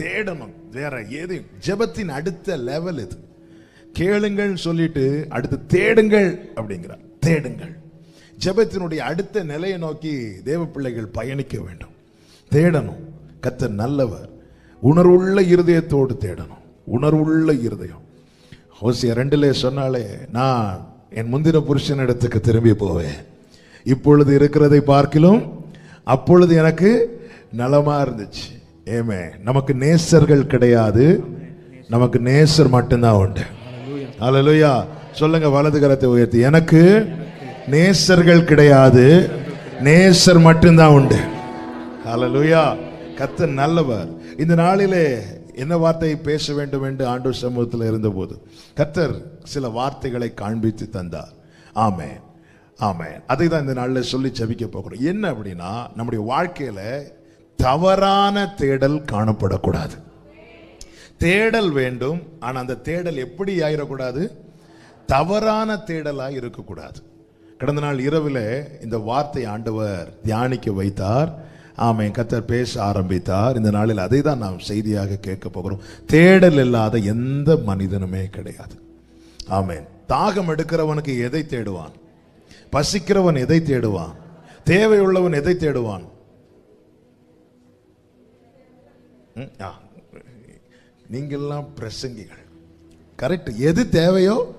தேடணும். வேற ஏதையும் ஜெபத்தின் அடுத்த லெவல் இது கேளுங்கள் சொல்லிட்டு அடுத்து தேடுங்கள் அப்படிங்கிறார். தேடுங்கள். ஜெபத்தினுடைய அடுத்த நிலையை நோக்கி தேவ பிள்ளைகள் பயணிக்க வேண்டும். தேடணும். கத்த நல்லவர். உணர்வுள்ள இருதயத்தோடு தேடணும். உணர்வுள்ள இருதயம். ஹோசியா ரெண்டிலே சொன்னாலே நான் என் முந்தின புருஷனிடத்துக்கு திரும்பி போவேன். இப்பொழுது இருக்கிறதை பார்க்கிலும் அப்பொழுது எனக்கு நலமாக இருந்துச்சு. ஏமே நமக்கு நேசர்கள் கிடையாது. நமக்கு நேசர் மட்டும்தான் உண்டு. அலலுயா சொல்லுங்க வலது கரத்தை உயர்த்தி. எனக்கு நேசர்கள் கிடையாது. நேசர் மட்டும்தான் உண்டு. அலலுயா கத்த நல்லவர். இந்த நாளிலே என்ன வார்த்தையை பேச வேண்டும் என்று ஆண்டு சமூகத்தில் இருந்தபோது கத்தர் சில வார்த்தைகளை காண்பித்து தந்தார். ஆமே ஆமே அதை தான் இந்த நாளில் சொல்லி ஜபிக்க போகிறோம். என்ன அப்படின்னா நம்முடைய வாழ்க்கையில் தவறான தேடல் காணப்படக்கூடாது. தேடல் வேண்டும் ஆனால் அந்த தேடல் எப்படி ஆயிடக்கூடாது தவறான தேடலாக இருக்கக்கூடாது. கடந்த நாள் இரவில் இந்த வார்த்தை ஆண்டவர் தியானிக்க வைத்தார். ஆமென். கத்தர் பேச ஆரம்பித்தார். இந்த நாளில் அதை தான் நாம் செய்தியாக கேட்க போகிறோம். தேடல் இல்லாத எந்த மனிதனுமே கிடையாது. ஆமேன். தாகம் எடுக்கிறவனுக்கு எதை தேடுவான்? பசிக்கிறவன் எதை தேடுவான்? தேவையுள்ளவன் எதை தேடுவான்? நீங்கள்லாம் பிரசங்கிகள். கரெக்ட் எது தேவையோ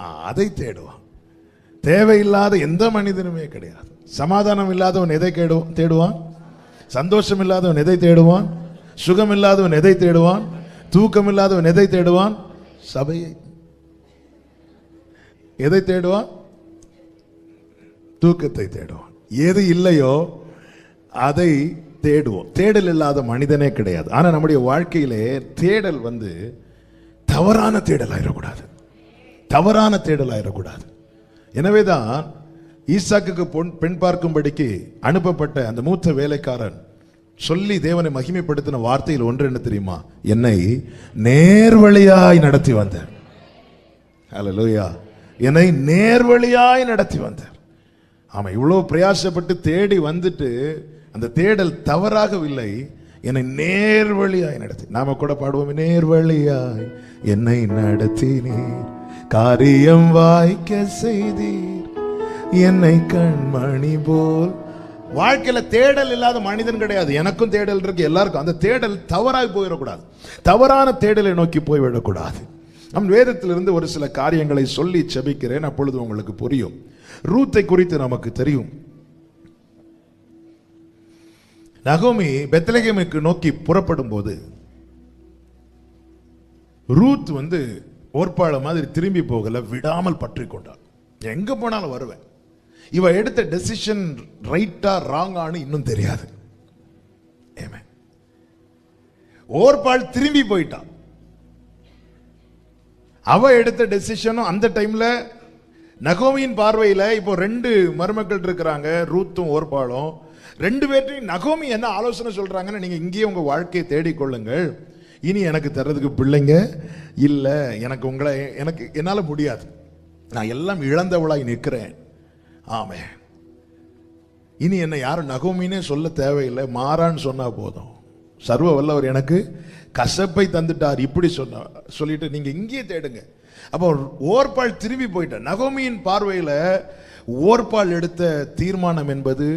ஆ, அதை தேடுவான். தேவையில்லாத எந்த மனிதனுமே கிடையாது. சமாதானம் இல்லாதவன் எதை கேடுவான் தேடுவான்? சந்தோஷம் இல்லாதவன் எதை தேடுவான்? சுகம் இல்லாதவன் எதை தேடுவான்? தூக்கம் இல்லாதவன் எதை தேடுவான்? சபையை. எதை தேடுவான்? தூக்கத்தை தேடுவான். எது இல்லையோ அதை தேடுவோம். தேடல் இல்லாத மனிதனே கிடையாது. ஆனால் நம்முடைய வாழ்க்கையிலே தேடல் வந்து தவறான தேடல் ஆயிடக்கூடாது தவறான தேடல் ஆயிடக்கூடாது எனவேதான் ஈசாக்குக்கு பொன் பெண் பார்க்கும்படிக்கு அனுப்பப்பட்ட அந்த மூத்த வேலைக்காரன் சொல்லி தேவனை மகிமைப்படுத்தின வார்த்தையில் ஒன்று என்ன தெரியுமா? என்னை நேர்வழியாய் நடத்தி வந்தார். ஹalleluya என்னை நேர்வழியாய் நடத்தி வந்தார். ஆமாம் இவ்வளோ பிரயாசப்பட்டு தேடி வந்துட்டு அந்த தேடல் தவறாகவில்லை. என்னை நேர்வழியாய் நடத்தி. நாம கூட பாடுவோம் நேர்வழியாய் என்னை நடத்தினீர். காரியம் வாய்க்க செய்தீர். என்னை கண்மணி போல். வாழ்க்கையில தேடல் இல்லாத மனிதன் கிடையாது. எனக்கும் தேடல் இருக்கு எல்லாருக்கும். அந்த தேடல் தவறாய் போயிடக்கூடாது. தவறான தேடலை நோக்கி போய்விடக்கூடாது. நம் வேதத்திலிருந்து ஒரு சில காரியங்களை சொல்லி செபிக்கிறேன். அப்பொழுது உங்களுக்கு புரியும். ரூத்தை குறித்து நமக்கு தெரியும். நகோமி பெத்லகேமுக்கு நோக்கி புறப்படும் போது ரூத் வந்து ஓர்பாள மாதிரி திரும்பி போகல விடாமல் பற்றி கொண்டாள் எங்க போனாலும் வருவேன். இவ எடுத்த டெசிஷன் ரைட்டா ராங்கான்னு இன்னும் தெரியாது. ஏமே. ஓர்பாள் திரும்பி போயிட்டான் அவ எடுத்த டெசிஷனும் அந்த டைம்ல நகோமியின் பார்வையில இப்போ ரெண்டு மருமக்கள் இருக்கிறாங்க ரூத்தும் ஓர்பாலும் ரெண்டு பேர்ட்டையும் நகோமி என்ன ஆலோசனை சொல்கிறாங்கன்னு நீங்கள் இங்கேயே உங்கள் வாழ்க்கையை தேடிக்கொள்ளுங்கள். இனி எனக்கு தர்றதுக்கு பிள்ளைங்க இல்லை எனக்கு உங்களை எனக்கு என்னால் முடியாது. நான் எல்லாம் இழந்தவளாய் நிற்கிறேன். ஆமே இனி என்னை யாரும் நகோமினே சொல்ல தேவையில்லை. மாறான்னு சொன்னால் போதும். சர்வ வல்லவர் எனக்கு கசப்பை தந்துட்டார் இப்படி சொன்ன சொல்லிட்டு நீங்கள் இங்கேயே தேடுங்க. அப்போ ஓர்பால் திரும்பி போயிட்டேன் நகோமியின் பார்வையில் ஓர்பால் எடுத்த தீர்மானம் என்பது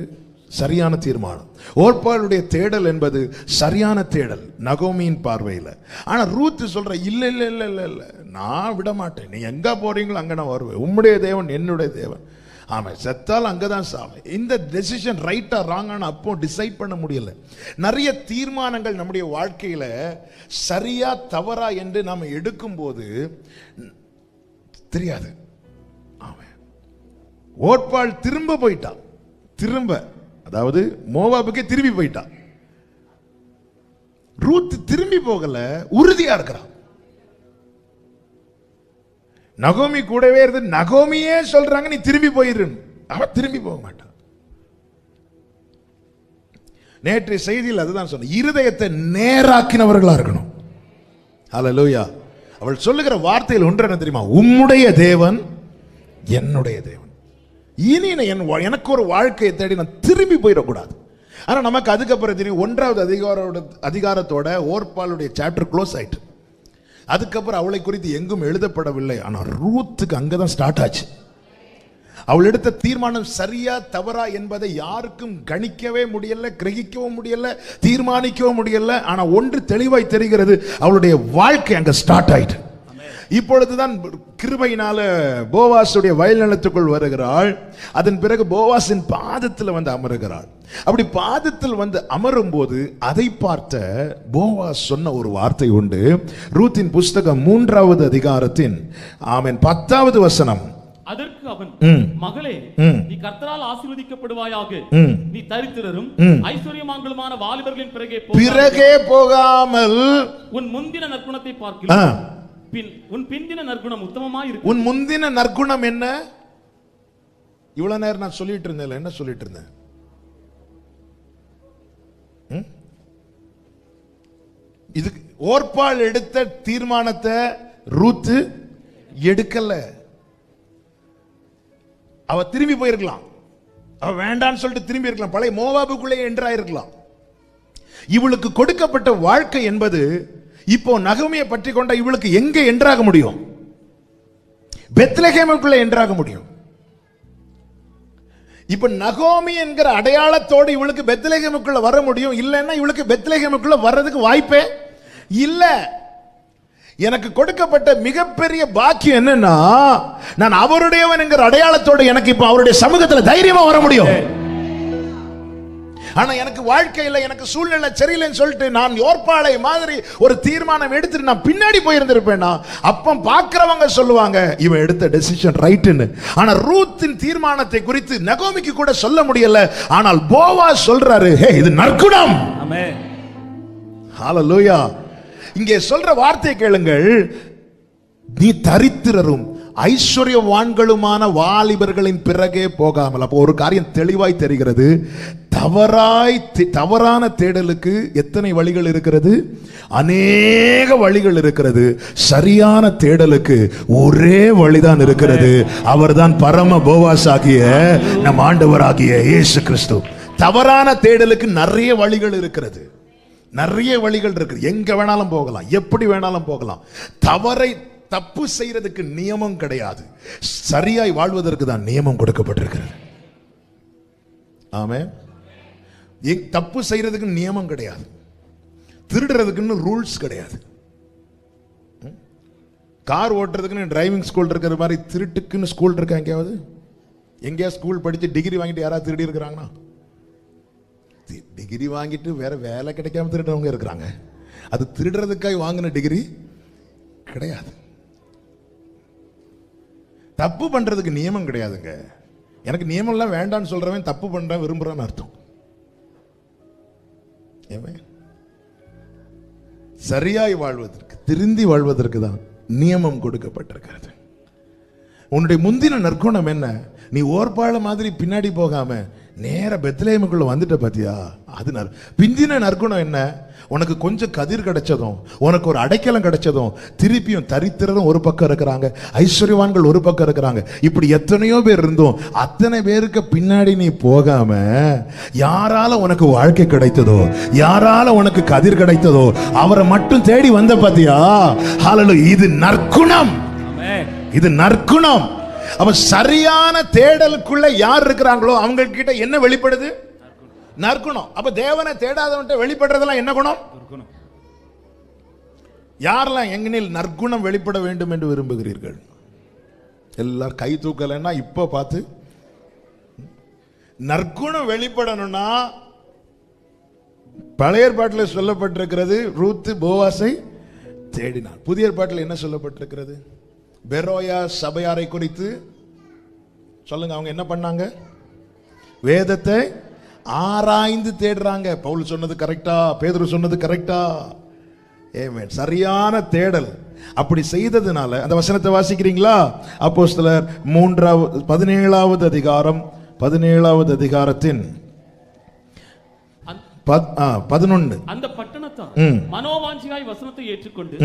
சரியான தீர்மானம். ஓர்பாலுடைய தேடல் என்பது சரியான தேடல் நகோமியின் பார்வையில். ஆனால் ரூத் சொல்கிற இல்லை இல்லை இல்லை இல்லை இல்லை நான் விட மாட்டேன். நீ எங்கே போகிறீங்களோ அங்கே நான் வருவேன். உம்முடைய தேவன் என்னுடைய தேவன். ஆமாம் செத்தால் அங்கதான் சாவு. இந்த டெசிஷன் ரைட்டாக ராங்கான அப்போ டிசைட் பண்ண முடியல. நிறைய தீர்மானங்கள் நம்முடைய வாழ்க்கையில் சரியா தவறா என்று நாம் எடுக்கும்போது தெரியாது. ஆமாம் ஓட்பால் திரும்ப போயிட்டான். திரும்ப. அதாவது மோவாபுக்கே திரும்பி போயிட்டான் ரூத் திரும்பி போகல உறுதியா இருக்கிறான். நகோமி கூடவே இருந்து நகோமியே சொல்றாங்க நீ திரும்பி போயிரு அவ திரும்பி போக மாட்டான் நேற்று செய்தியில் அதுதான் சொன்ன இருதயத்தை நேராக்கினவர்களா இருக்கணும். ஹalleluya அவள் சொல்லுகிற வார்த்தையில் ஒன்று என்ன தெரியுமா? உம்முடைய தேவன் என்னுடைய தேவன். இனி என் வா- எனக்கு ஒரு வாழ்க்கையை தேடி நான் திரும்பி போயிடக்கூடாது. ஆனால் நமக்கு அதுக்கப்புறம் தெரியும் ஒன்றாவது அதிகாரோட அதிகாரத்தோட ஓர்பாலுடைய சாப்டர் க்ளோஸ் ஆயிட்டு. அதுக்கப்புறம் அவளை குறித்து எங்கும் எழுதப்படவில்லை. ஆனால் ரூத்துக்கு அங்கே தான் ஸ்டார்ட் ஆச்சு. அவள் எடுத்த தீர்மானம் சரியா தவறா என்பதை யாருக்கும் கணிக்கவே முடியல கிரகிக்கவும் முடியல தீர்மானிக்கவும் முடியல. ஆனால் ஒன்று தெளிவாய் தெரிகிறது அவளுடைய வாழ்க்கை அங்கே ஸ்டார்ட் ஆயிட்டு. இப்பொழுதுதான் கிருபையினால போவாசுடைய வயல் நிலத்துக்குள் வருகிறாள் அதன் பிறகு போவாசின் பாதத்தில் வந்து அமருகிறாள் அப்படி பாதத்தில் வந்து அமரும் போது அதை பார்த்த போவாஸ் சொன்ன ஒரு வார்த்தை உண்டு ரூத்தின் புஸ்தகம் மூன்றாவது அதிகாரத்தின் ஆமென் பத்தாவது வசனம் அதற்கு அவன். மகளே. நீ கர்த்தரால் ஆசீர்வதிக்கப்படுவாயாக. நீ தரித்திரரும். ஐஸ்வர்யமாங்களுமான வாலிபர்களின் பிறகே பிறகே போகாமல் உன் முந்தின நற்குணத்தை பார்க்கலாம் பின் உன் பிந்தின நற்குணம் உத்தமமா இருக்கு. உன் முந்தின நற்குணம் என்ன? இவ்வளவு நேரம் நான் சொல்லிட்டு இருந்தேன் என்ன சொல்லிட்டு இருந்தேன்? இதுக்கு இது ஓர்பால் எடுத்த தீர்மானத்தை ரூத்து எடுக்கல. அவ திரும்பி போயிருக்கலாம். அவ வேண்டான்னு சொல்லிட்டு திரும்பி இருக்கலாம். பழைய மோவாபுக்குள்ளே என்றாயிருக்கலாம். இவளுக்கு கொடுக்கப்பட்ட வாழ்க்கை என்பது இப்போ நகமையை பற்றி கொண்ட இவளுக்கு எங்கே என்றாக முடியும்? பெத்லகேமுக்குள்ள என்றாக முடியும். இப்ப நகோமி என்கிற அடையாளத்தோடு இவளுக்கு பெத்லகேமுக்குள்ள வர முடியும். இல்லைன்னா இவளுக்கு பெத்லகேமுக்குள்ள வர்றதுக்கு வாய்ப்பே இல்ல. எனக்கு கொடுக்கப்பட்ட மிகப்பெரிய பாக்கியம் என்னன்னா நான் அவருடையவன் என்கிற அடையாளத்தோடு எனக்கு இப்ப அவருடைய சமூகத்தில் தைரியமா வர முடியும். ஆனா எனக்கு வாழ்க்கையில எனக்கு சூழ்நிலை சரியில்லைன்னு சொல்லிட்டு நான் யோர்பாளை மாதிரி ஒரு தீர்மானம் எடுத்துட்டு நான் பின்னாடி போயிருந்திருப்பேனா? அப்ப பார்க்கிறவங்க சொல்லுவாங்க இவன் எடுத்த டெசிஷன் ரைட்டுன்னு ஆனா ரூத்தின் தீர்மானத்தை குறித்து நகோமிக்கு கூட சொல்ல முடியல. ஆனால் போவா சொல்றாரு ஹே இது நற்குணம். ஹalleluya. இங்கே சொல்ற வார்த்தை கேளுங்கள் நீ தரித்திரரும் ஐஸ்வர்யவான்களுமான வாலிபர்களின் பிறகே போகாமல் அப்போ ஒரு காரியம் தெளிவாய் தெரிகிறது. தவறாய் தே- தவறான தேடலுக்கு எத்தனை வழிகள் இருக்கிறது? அநேக வழிகள் இருக்கிறது. சரியான தேடலுக்கு ஒரே வழிதான் இருக்கிறது. அவர்தான் பரம போவாஸ் ஆகிய நம் ஆண்டவராகிய இயேசு கிறிஸ்து. தவறான தேடலுக்கு நிறைய வழிகள் இருக்கிறது. நிறைய வழிகள் இருக்கு எங்க வேணாலும் போகலாம். எப்படி வேணாலும் போகலாம். தவறை தப்பு செய்யறதுக்கு நியமம் கிடையாது. சரியாய் வாழ்வதற்கு தான் நியமம் கொடுக்கப்பட்டிருக்கிறது. ஆமே தப்பு செய்யறதுக்கு நியமம் கிடையாது. திருடுறதுக்குன்னு ரூல்ஸ் கிடையாது. ம்? கார் ஓட்டுறதுக்குன்னு டிரைவிங் ஸ்கூல் இருக்கிற மாதிரி திருட்டுக்குன்னு ஸ்கூல் இருக்கா எங்கேயாவது? எங்கேயா ஸ்கூல் படித்து டிகிரி வாங்கிட்டு யாராவது திருடி இருக்கிறாங்கன்னா தி- டிகிரி வாங்கிட்டு வேற வேலை கிடைக்காம திருடுறவங்க இருக்கிறாங்க. அது திருடுறதுக்காக வாங்கின டிகிரி கிடையாது. தப்பு பண்ணுறதுக்கு நியமம் கிடையாதுங்க. எனக்கு நியமம்லாம் வேண்டாம்னு சொல்கிறவன் தப்பு பண்ணுறேன் விரும்புகிறான்னு அர்த்தம். சரியாய் வாழ்வதற்கு திருந்தி வாழ்வதற்கு தான் நியமம் கொடுக்கப்பட்டிருக்கிறது. உன்னுடைய முந்தின நற்குணம் என்ன? நீ ஓர்பாள மாதிரி பின்னாடி போகாம நேர பெத்லேமுக்குள்ள வந்துட்ட பாத்தியா? அது நற்- பிந்தின நற்குணம் என்ன? உனக்கு கொஞ்சம் கதிர் கிடைச்சதும் உனக்கு ஒரு அடைக்கலம் கிடைச்சதும் திருப்பியும் தரித்திரரும் ஒரு பக்கம் இருக்கிறாங்க ஐஸ்வர்யவான்கள் ஒரு பக்கம் இருக்கிறாங்க. இப்படி எத்தனையோ பேர் இருந்தோம். அத்தனை பேருக்கு பின்னாடி நீ போகாம யாரால உனக்கு வாழ்க்கை கிடைத்ததோ யாரால உனக்கு கதிர் கிடைத்ததோ அவரை மட்டும் தேடி வந்த பாத்தியா? ஹalleluya இது நற்குணம். இது நற்குணம். அப்ப சரியான தேடலுக்குள்ள யார் இருக்கிறாங்களோ அவங்க கிட்ட என்ன வெளிப்படுது? நற்குணம். அப்ப தேவனை தேடாதவன்ட்ட வெளிப்படுறதெல்லாம் என்ன குணம்? யாரெல்லாம் எங்கனில் நற்குணம் வெளிப்பட வேண்டும் என்று விரும்புகிறீர்கள்? எல்லாரும் கை தூக்கலைன்னா இப்ப பார்த்து. நற்குணம் வெளிப்படணும்னா பழைய ஏற்பாட்டில் சொல்லப்பட்டிருக்கிறது ரூத்து போவாசை தேடினார் புதிய ஏற்பாட்டில் என்ன சொல்லப்பட்டிருக்கிறது? பெரோயா சபையாரை குறித்து சொல்லுங்க அவங்க என்ன பண்ணாங்க? வேதத்தை ஆராய்ந்து தேடுறாங்க. பவுல் சொன்னது கரெக்டா பேதர் சொன்னது கரெக்டா ஏமே சரியான தேடல். அப்படி செய்ததுனால அந்த வசனத்தை வாசிக்கிறீங்களா? அப்போஸ்தலர் மூன்றாவது பதினேழாவது அதிகாரம் பதினேழாவது அதிகாரத்தின் பதினொன்று அந்த பட்டணம் ம். மனோவாஞ்சியாய் வசனத்தை ஏற்றுக்கொண்டு.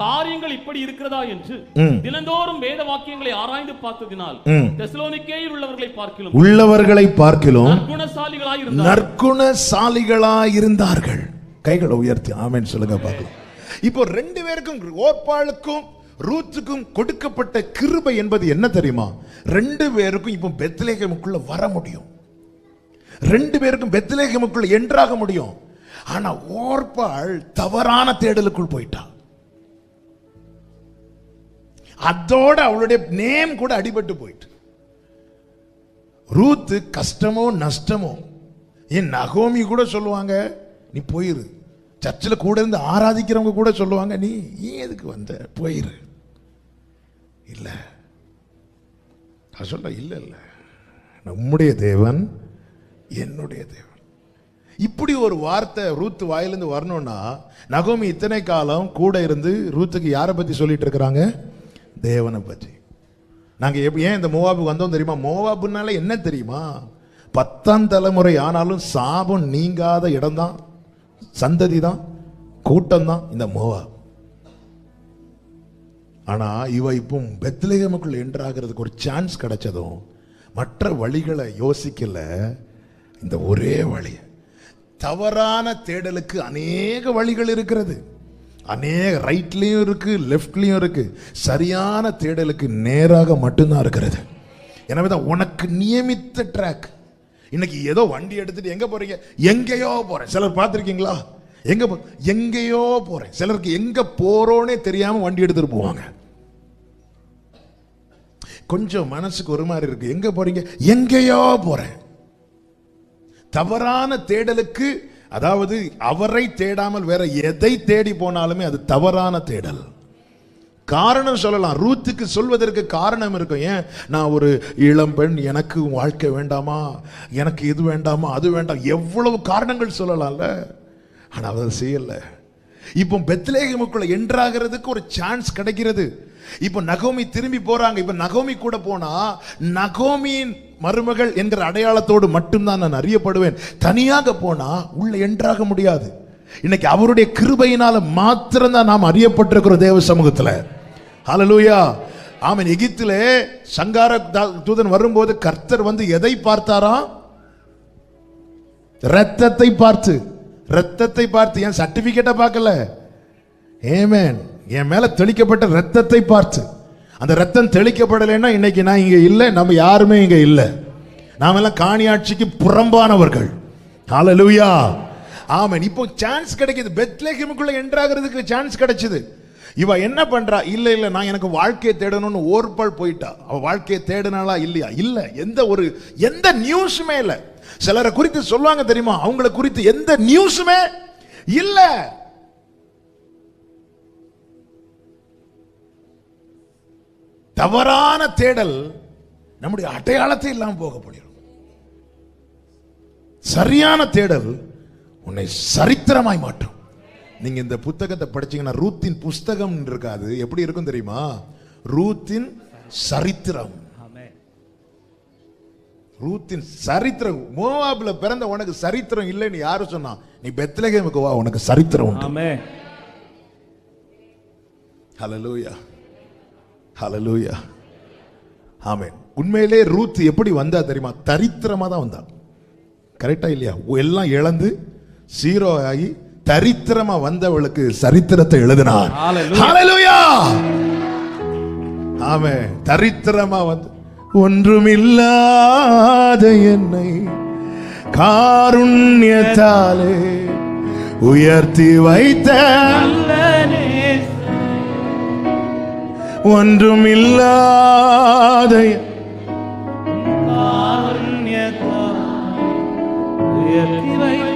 காரியங்கள் இப்படி இருக்கிறதா என்று. தினந்தோறும் வேத வாக்கியங்களை ஆராய்ந்து பார்த்ததினால். தெசலோனிக்கேயில் உள்ளவர்களை பார்க்கிலும் உள்ளவர்களை பார்க்கிலும் நற்குணசாலிகளாய் இருந்தார் நற்குணசாலிகளாய் இருந்தார்கள் கைகளை உயர்த்தி ஆமென் சொல்லுங்க பார்க்கலாம் இப்போ ரெண்டு பேருக்கும் ஓர்பாளுக்கும் ரூத்துக்கும் கொடுக்கப்பட்ட கிருபை என்பது என்ன தெரியுமா ரெண்டு பேருக்கும் இப்போ பெத்லேகமுக்குள்ள வர முடியும் ரெண்டு பேருக்கும் பெத்லேகமுக்குள்ள என்றாக முடியும் ஆனா ஓர்பாள் தவறான தேடலுக்குள் போயிட்டா. அதோட அவளுடைய நேம் கூட அடிபட்டு போயிட்டு. ரூத்து கஷ்டமோ நஷ்டமோ? என் நகோமி கூட சொல்லுவாங்க நீ போயிரு. சர்ச்சில் கூட இருந்து ஆராதிக்கிறவங்க கூட சொல்லுவாங்க நீ ஏன் எதுக்கு வந்த? போயிரு. இல்ல. நான் சொல்ல இல்ல இல்ல. நம்முடைய தேவன் என்னுடைய தேவன். இப்படி ஒரு வார்த்தை ரூத்து வாயிலிருந்து வரணும்னா நகோமி இத்தனை காலம் கூட இருந்து ரூத்துக்கு யாரை பற்றி சொல்லிட்டு இருக்கிறாங்க? தேவனை பற்றி நாங்கள் எப்படி ஏன் இந்த மோவாபுக்கு வந்தோம் தெரியுமா? மோவாபுனால என்ன தெரியுமா? பத்தாம் தலைமுறை ஆனாலும் சாபம் நீங்காத இடம்தான். சந்ததி தான் கூட்டம் தான் இந்த மோவா ஆனால் இவ இப்போ பெத்லேகமுக்குள்ள என்றாகிறதுக்கு ஒரு சான்ஸ் கிடைச்சதும் மற்ற வழிகளை யோசிக்கல. இந்த ஒரே வழி தவறான தேடலுக்கு அநேக வழிகள் இருக்கிறது. அநேக ரைட்லேயும் இருக்குது லெஃப்ட்லேயும் இருக்குது சரியான தேடலுக்கு நேராக மட்டும்தான் இருக்கிறது. எனவே தான் உனக்கு நியமித்த ட்ராக் இன்னைக்கு ஏதோ வண்டி எடுத்துட்டு எங்கே போகிறீங்க எங்கேயோ போகிறேன் சிலர் பார்த்துருக்கீங்களா? எங்கே போ- எங்கேயோ போகிறேன் சிலருக்கு எங்கே போகிறோன்னே தெரியாமல் வண்டி எடுத்துகிட்டு போவாங்க. கொஞ்சம் மனசுக்கு ஒரு மாதிரி இருக்குது எங்கே போகிறீங்க எங்கேயோ போகிறேன் தவறான தேடலுக்கு அதாவது அவரை தேடாமல் வேற எதை தேடி போனாலுமே அது தவறான தேடல். காரணம் சொல்லலாம். ரூத்துக்கு சொல்வதற்கு காரணம் இருக்கும். ஏன்? நான் ஒரு இளம்பெண் எனக்கு வாழ்க்கை வேண்டாமா? எனக்கு இது வேண்டாமா? அது வேண்டாம். எவ்வளவு காரணங்கள் சொல்லலாம்ல. ஆனால் அதை செய்யலை. இப்போ பெத்லேகமுக்குள்ள என்றாகிறதுக்கு ஒரு சான்ஸ் கிடைக்கிறது. இப்போ நகோமி திரும்பி போறாங்க. இப்போ நகோமி கூட போனா நகோமியின் மருமகள் என்கிற அடையாளத்தோடு மட்டும்தான் நான் அறியப்படுவேன். தனியாக போனா உள்ள என்றாக முடியாது. இன்னைக்கு அவருடைய கிருபையினால மாத்திரம்தான் நாம் அறியப்பட்டிருக்கிறோம் தேவ சமூகத்தில். ஹலலூயா ஆமன். எகிப்திலே சங்கார தா- தூதன் வரும்போது கர்த்தர் வந்து எதை பார்த்தாராம் ரத்தத்தை பார்த்து. ரத்தத்தை பார்த்து. என் சர்டிபிகேட்டை பார்க்கல? ஏமேன் என் மேல தெளிக்கப்பட்ட ரத்தத்தை பார்த்து. அந்த ரத்தம் தெளிக்கப்படலைன்னா இன்னைக்கு நான் இங்கே இல்லை நம்ம யாருமே இங்கே இல்லை. நாம எல்லாம் காணியாட்சிக்கு புறம்பானவர்கள். ஹalleluya ஆமன். இப்போ சான்ஸ் கிடைக்குது. பெத்லேஹேமுக்குள்ள என்ட்ராகிறதுக்கு சான்ஸ் கிடைச்சது. இவ என்ன பண்றா? இல்ல இல்ல நான் எனக்கு வாழ்க்கையை தேடணும்னு ஓர்பால் போயிட்டா. அவ வாழ்க்கையை தேடினாளா இல்லையா? இல்ல. எந்த ஒரு எந்த நியூஸுமே இல்லை சிலரை குறித்து சொல்லுவாங்க தெரியுமா? அவங்கள குறித்து எந்த நியூஸுமே இல்லை. தவறான தேடல் நம்முடைய அடையாளத்தை இல்லாம போக முடியும் சரியான தேடல் உன்னை சரித்திரமாய் மாற்றும். நீங்க இந்த புத்தகத்தை படிச்சீங்கன்னா ரூத்தின் புஸ்தகம் இருக்காது எப்படி இருக்கும் தெரியுமா? ரூத்தின் சரித்திரம். ரூத்தின் சரித்திரம். மோவாப்ல பிறந்த உனக்கு சரித்திரம் இல்லைன்னு யாரு சொன்னா? நீ பெத்லகேமுக்கு வா உனக்கு சரித்திரம் உண்டு. ஆமென். ஹalleluya ஆமென் உண்மையிலே ரூத் எப்படி வந்தா தெரியுமா? தரித்திரமா தான் வந்தா. கரெக்டா இல்லையா? எல்லாம் இழந்து சீரோ ஆகி தரித்திரமா வந்தவளுக்கு சரித்திரத்தை எழுதினார். ஹalleluya ஆமென் தரித்திரமா வந்து ஒன்றுமில்லாத என்னை காருண்யத்தாலே உயர்த்தி வைத்த ஒன்றுமில்லாத உயர்த்தி வைத்த